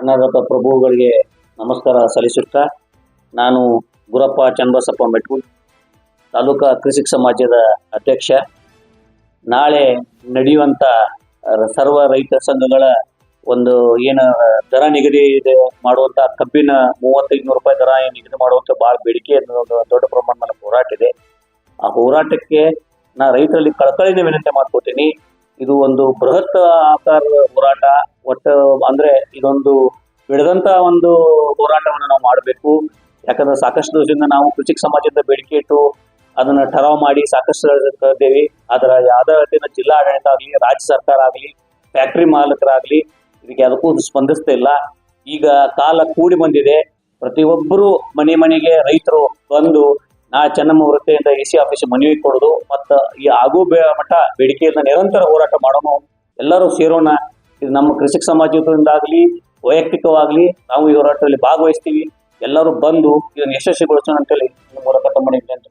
ಅನರ್ಹತ ಪ್ರಭುಗಳಿಗೆ ನಮಸ್ಕಾರ ಸಲ್ಲಿಸುತ್ತಾ ನಾನು ಗುರಪ್ಪ ಚನ್ನಬಸಪ್ಪ ಮೆಟ್ಕೂರ್ ತಾಲೂಕಾ ಕೃಷಿಕ ಸಮಾಜದ ಅಧ್ಯಕ್ಷ. ನಾಳೆ ನಡೆಯುವಂಥ ಸರ್ವ ರೈತ ಸಂಘಗಳ ಒಂದು ಏನು, ದರ ನಿಗದಿ ಇದೆ ಮಾಡುವಂಥ ಕಬ್ಬಿನ ಮೂವತ್ತೈದು ನೂರು ರೂಪಾಯಿ ದರ ನಿಗದಿ ಮಾಡುವಂಥ ಭಾಳ ಬೇಡಿಕೆ ಒಂದು ದೊಡ್ಡ ಪ್ರಮಾಣದಲ್ಲಿ ಹೋರಾಟ ಇದೆ. ಆ ಹೋರಾಟಕ್ಕೆ ನಾ ರೈತರಲ್ಲಿ ಕಳಕಳಿನ ವಿನಂತಿ ಮಾಡ್ಕೋತೀನಿ. ಇದು ಒಂದು ಬೃಹತ್ ಆಕಾರದ ಹೋರಾಟ. ಒಟ್ಟು ಅಂದ್ರೆ ಇದೊಂದು ಬೆಳೆದಂತ ಒಂದು ಹೋರಾಟವನ್ನು ನಾವು ಮಾಡಬೇಕು. ಯಾಕಂದ್ರೆ ಸಾಕಷ್ಟು ದಿವಸದಿಂದ ನಾವು ಕೃಷಿಕ ಸಮಾಜದ ಬೇಡಿಕೆ ಇಟ್ಟು ಅದನ್ನ ಠರಾವ್ ಮಾಡಿ ಸಾಕಷ್ಟು ಕರೆದೇವಿ ಅದರ ಯಾವ್ದೇ ರೀತಿಯ ಜಿಲ್ಲಾ ಆಡಳಿತ ಆಗಲಿ ರಾಜ್ಯ ಸರ್ಕಾರ ಆಗಲಿ, ಫ್ಯಾಕ್ಟ್ರಿ ಮಾಲೀಕರಾಗ್ಲಿ, ಇದಕ್ಕೆ ಅದಕ್ಕೂ ಸ್ಪಂದಿಸ್ತಾ ಇಲ್ಲ. ಈಗ ಕಾಲ ಕೂಡಿ ಬಂದಿದೆ. ಪ್ರತಿಯೊಬ್ಬರು ಮನೆ ಮನೆಗೆ ರೈತರು ಬಂದು, ನಾ ಚೆನ್ನಮ್ಮ ವೃತ್ತಿಯಿಂದ ಎ ಸಿ ಆಫೀಸ್ ಮನವಿ ಕೊಡೋದು, ಮತ್ತು ಈ ಆಗು ಮಠ ಬೇಡಿಕೆಯಿಂದ ನಿರಂತರ ಹೋರಾಟ ಮಾಡೋಣ ಎಲ್ಲರೂ ಸೇರೋಣ. ಇದು ನಮ್ಮ ಕೃಷಿಕ ಸಮಾಜದಿಂದಾಗಲಿ, ವೈಯಕ್ತಿಕವಾಗಲಿ ನಾವು ಈ ಹೋರಾಟದಲ್ಲಿ ಭಾಗವಹಿಸ್ತೀವಿ. ಎಲ್ಲರೂ ಬಂದು ಇದನ್ನು ಯಶಸ್ವಿಗೊಳಿಸೋಣ ಅಂತೇಳಿ ಮೂಲಕ ತಮ್ಮ ಅಂತ